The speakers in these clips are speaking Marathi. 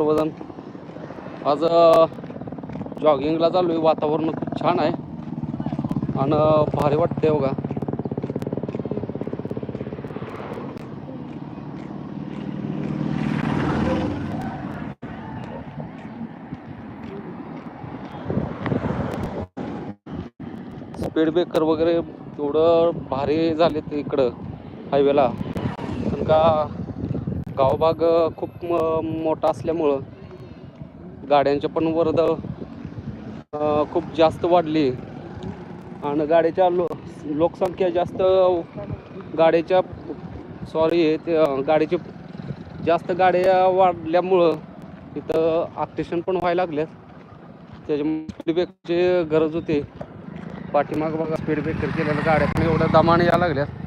सर्वजण आज जॉगिंगला चालू आहे वातावरण खूप छान आहे. आणि भारी वाटते बघा. स्पीड ब्रेकर वगैरे एवढं भारी झाले ते इकडं हायवेला पण का गावभाग खूप म- मोठा असल्यामुळं गाड्यांच्या पण वर्दळ खूप जास्त वाढली. आणि गाड्याच्या लो लोकसंख्या जास्त गाड्याच्या सॉरी ते गाडीची जास्त गाड्या वाढल्यामुळं इथं ऑक्टेशन पण व्हायला लागल्यात त्याच्यामुळे स्पीड ब्रेकची गरज होती. पाठीमाग बघा स्पीड ब्रेकर केलेल्या गाड्या पण एवढ्या दमाने यायला लागल्यात.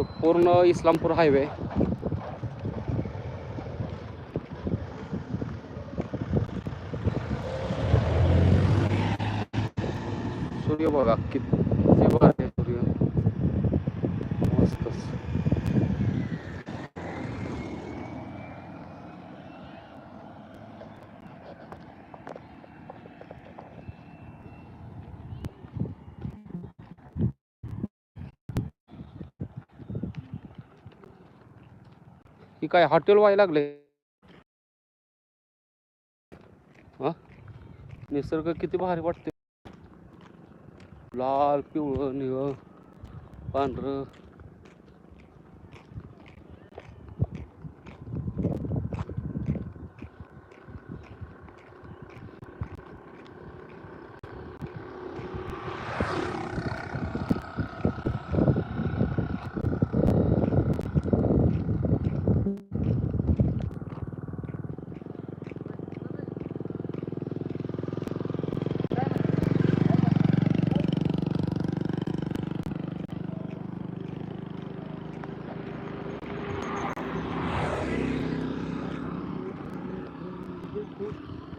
तो पूर्ण इस्लामपूर हायवे सूर्य बघा किती भारी आहे सूर्य मस्तच ही काय हॉटेल व्हायला लागले? हा? निसर्ग किती भारी वाटते लाल पिवळं निळं पांढरं हा हा, हा.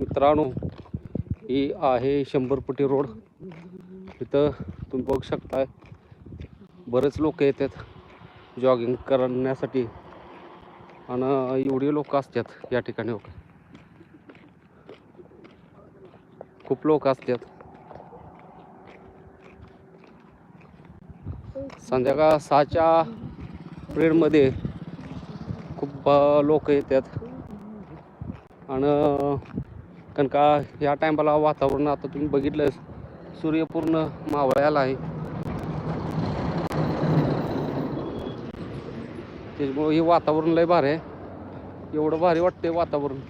मित्रांनो ही आहे शंभर फुटी रोड. इथं तुम्ही बघू शकताय बरेच लोक येतात जॉगिंग करण्यासाठी. आणि एवढी लोक असतात या ठिकाणी खूप लोक असतात. संध्याकाळ सहाच्या पिरियडमध्ये खूप लोक येतात. आणि कारण का या टायमाला वातावरण आता तुम्ही बघितलं सूर्य पूर्ण मावळ्याला आहे. त्याच्यामुळे हे वातावरण लय भारी आहे. एवढं भारी वाटते वातावरण.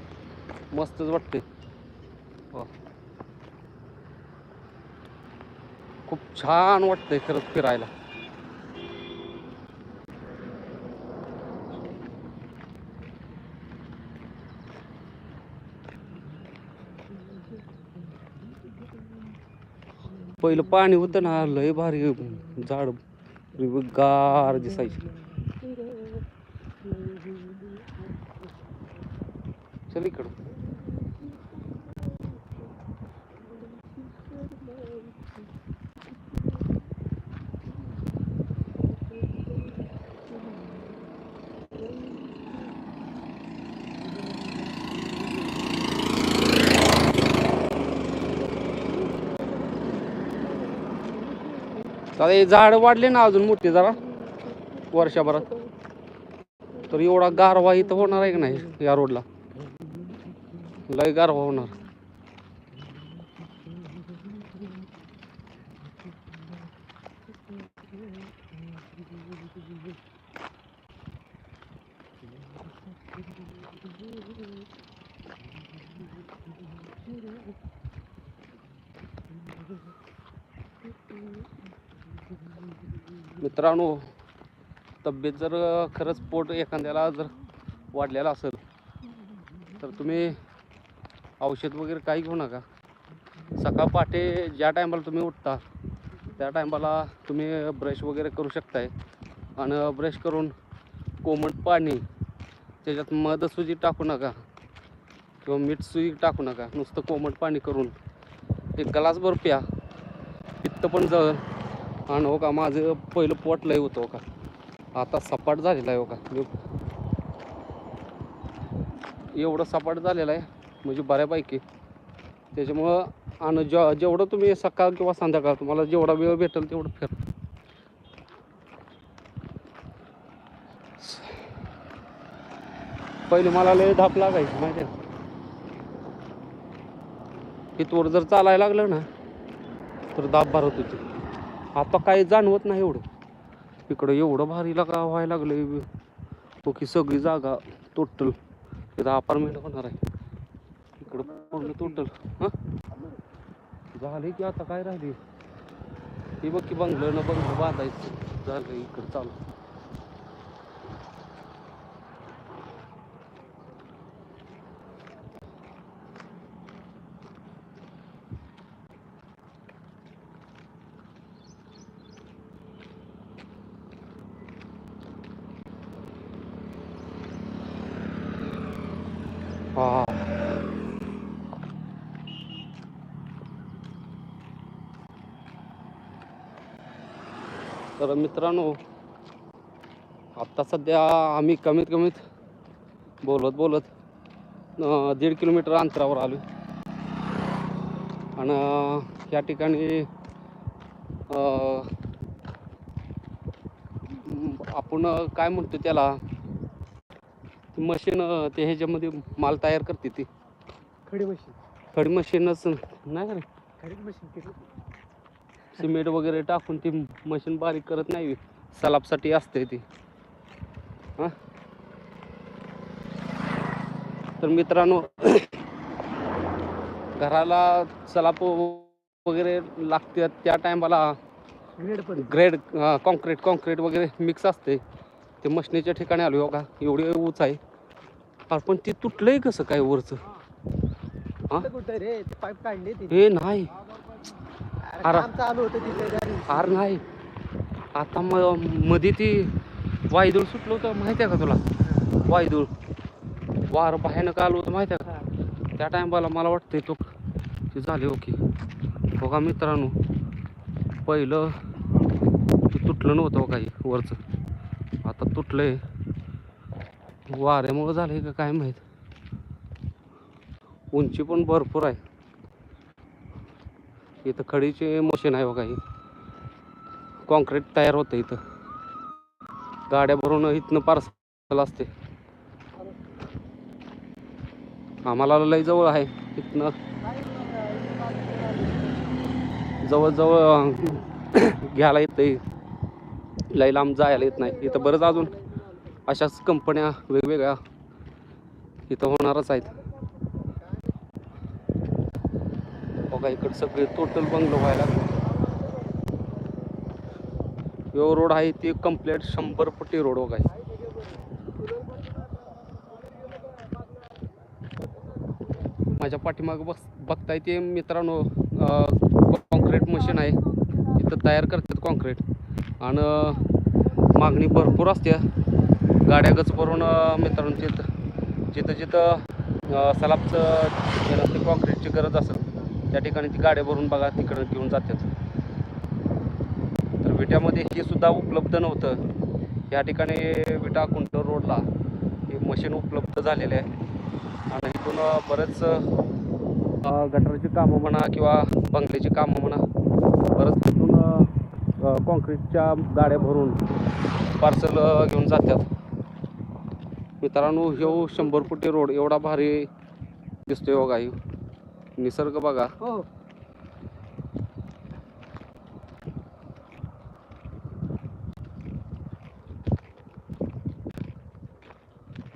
मस्तच वाटते हो. खूप छान वाटतंय खरंच फिरायला. पहिलं पाणी होतं ना लय भारी झाड गार दिसायची. चल इकडं. दादा हे झाड वाढले ना अजून मोठे जरा. वर्षभरात. तर एवढा गारवा इथं होणार आहे की नाही या रोडला? लय गारवा होणार. मित्रांनो तब्येत जर खरंच पोट एखाद्याला जर वाढलेला असेल तर तुम्ही औषध वगैरे काही घेऊ नका. सकाळ पहाटे ज्या टायमाला तुम्ही उठता त्या टायमाला तुम्ही ब्रश वगैरे करू शकताय. आणि ब्रश करून कोमट पाणी त्याच्यात मधसुजी टाकू नका. किंवा मीठ सुई टाकू नका. नुसतं कोमट पाणी करून एक ग्लासभर प्या. पित्त पण जळ आणि हो का माझं पहिलं पोट लय होतं हो का. आता सपाट झालेला आहे हो का. एवढं सपाट झालेलं आहे म्हणजे बऱ्यापैकी. त्याच्यामुळं आणि जेव जेवढं तुम्ही सकाळ किंवा संध्याकाळ तुम्हाला जेवढा वेळ भेटेल तेवढं फिर. पहिले मला लय धाप लागायची माहिती आहे इथवर जर चालायला लागलं ना तर दाब भरत होती. आता काही जाणवत नाही एवढं. इकडं एवढं भारी लागा व्हायला लागलं ओके हो सगळी जागा टोटल इथं अपार्टमेंट होणार आहे. इकडं पूर्ण टोटल हां? झाले की आता काय राहिले हे बघ की बंगलं न बंगलं बांधायचं. झालं इकडं चालू. 와. तर मित्रांनो आत्ता सध्या आम्ही कमीत कमीत बोलत बोलत दीड किलोमीटर अंतरावर आलो आणि या ठिकाणी आपण काय म्हणतो त्याला मशीन ते ह्याच्यामध्ये माल तयार करते ती. खडी मशीन. खडी मशीनच नाही रे? खडी मशीन सिमेंट वगैरे टाकून ती मशीन बारीक करत नाही. सलाबसाठी असते ती. हां? तर मित्रांनो घराला सलाब वगैरे लागते त्या टायमाला ग्रेड पण. ग्रेड कॉन्क्रीट कॉन्क्रीट वगैरे मिक्स असते. ते मशनीच्या ठिकाणी आलो हो का एवढी उंच आहे. अरे पण ती तुटलंय कसं काय वरचं? हा? रे? ते पाईप काढले ते हे नाही. अरे अरे. काम चालू होतं तिथे गाडी हार नाही. आता म मध्ये ती वायदूळ सुटलं होतं माहिती आहे का तुला? वायदूळ. वार भयानक आलं होतं माहिती आहे का? त्या टायमाला मला वाटतंय तो ते झाले ओके बघा मित्रांनो पहिलं ते तुटलं नव्हतं हो काही वरचं. आता तुटलंय. वाऱ्यामुळं झालंय का काय माहीत? उंची पण भरपूर आहे. इथं खडीचे मशीन आहे बघा ही. कॉन्क्रीट तयार होतं इथं. गाड्या भरून इथनं पार्सल असते. आम्हाला लय जवळ आहे इथनं. जवळजवळ घ्यायला येतं लय लांब जायला येत नाही. इथं बरंच अजून अशाच कंपन्या वेगवेगळ्या इथं होणारच आहेत. बघा इकडं सगळे टोटल बंगलो व्हायला यो रोड आहे ते कंप्लीट शंभर पटी रोड बघा. माझ्या पाठीमागं बस बघताय ते मित्रांनो कॉन्क्रीट मशीन आहे. इथं तयार करतात कॉन्क्रीट आणि मागणी भरपूर असते. गाड्या गच भरून मित्रांनो तिथं जिथं जिथं सलाबचं ते कॉन्क्रीटची गरज असेल त्या ठिकाणी ती गाड्या भरून बघा तिकडं घेऊन जातात. तर विट्यामध्ये हे सुद्धा उपलब्ध नव्हतं. या ठिकाणी विटा कुंटूर रोडला हे मशीन उपलब्ध झालेले आहे. आणि इथून बरंच गटराची गटाराची कामं म्हणा किंवा बंगल्याची कामं म्हणा बरंच तिथून कॉन्क्रीटच्या गाड्या भरून पार्सल घेऊन जातात. मित्रांनो ह्यो शंभर फुटी रोड एवढा भारी दिसतोय बघा ह्यो. निसर्ग बघा. हो.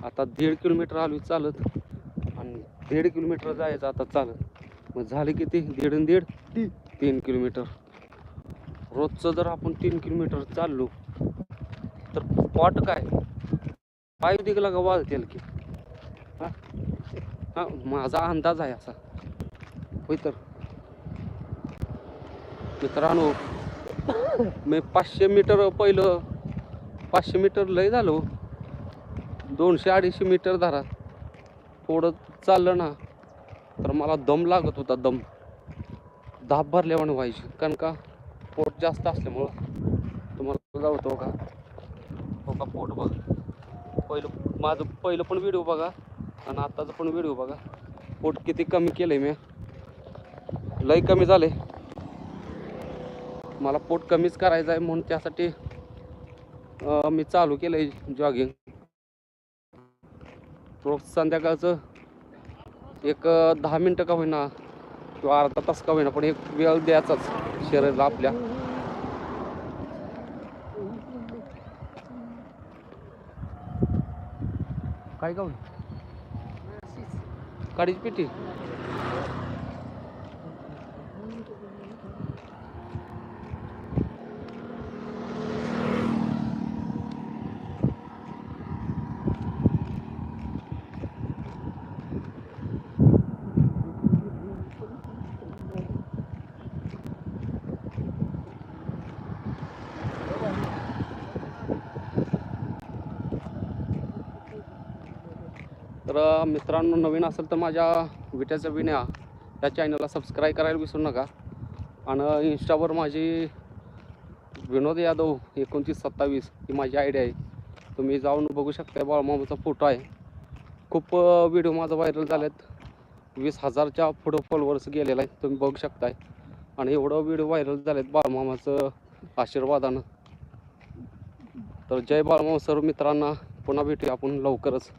आता दीड किलोमीटर आलो चालत आणि दीड किलोमीटर जायचं आता चालत. मग झाले किती? दीड आणि दीड? तीन. तीन किलोमीटर. रोजचं जर आपण तीन किलोमीटर चाललो तर पॉट काय? पाय दिगला का वाजतील की? हां? हां माझा अंदाज आहे असा. होय तर. मित्रांनो मी पाचशे मीटर पहिलं पाचशे मीटर लय झालो. दोनशे अडीचशे मीटर धरा. थोडं चाललं ना तर मला दम लागत होता दम. धाप भरल्यावर व्हायची. कारण का पोट जास्त असल्यामुळं. तुम्हाला जावतो का? हो का पोट बघ. पहिलं माझं पहिलं पण व्हिडिओ बघा आणि आत्ताचं पण व्हिडिओ बघा. पोट किती कमी केलंय मी. लय कमी झालंय. मला पोट कमीच करायचं आहे म्हणून त्यासाठी मी चालू केलं आहे जॉगिंग रोज संध्याकाळचं एक दहा मिनटं का होईना किंवा अर्धा तास का होईना पण एक वेळ द्यायचाच शरीराला आपल्या. काय गाऊन? काडीची पिठी तर मित्रांनो नवीन असेल तर माझ्या विट्याच्या विण्या या चॅनलला सबस्क्राईब करायला विसरू नका. आणि इंस्टावर माझी विनोद यादव एकोणतीस सत्तावीस ही माझी आयडिया आहे. तुम्ही जाऊन बघू शकता बाळमामाचा फोटो आहे. खूप व्हिडिओ माझा व्हायरल झालेत. वीस हजारच्या पुढं फॉलोअर्स गेलेला आहे तुम्ही बघू शकताय. आणि एवढं व्हिडिओ व्हायरल झालेत बाळमामाचं आशीर्वादानं. तर जय बाळमामा सर्व मित्रांना पुन्हा भेटूया आपण लवकरच.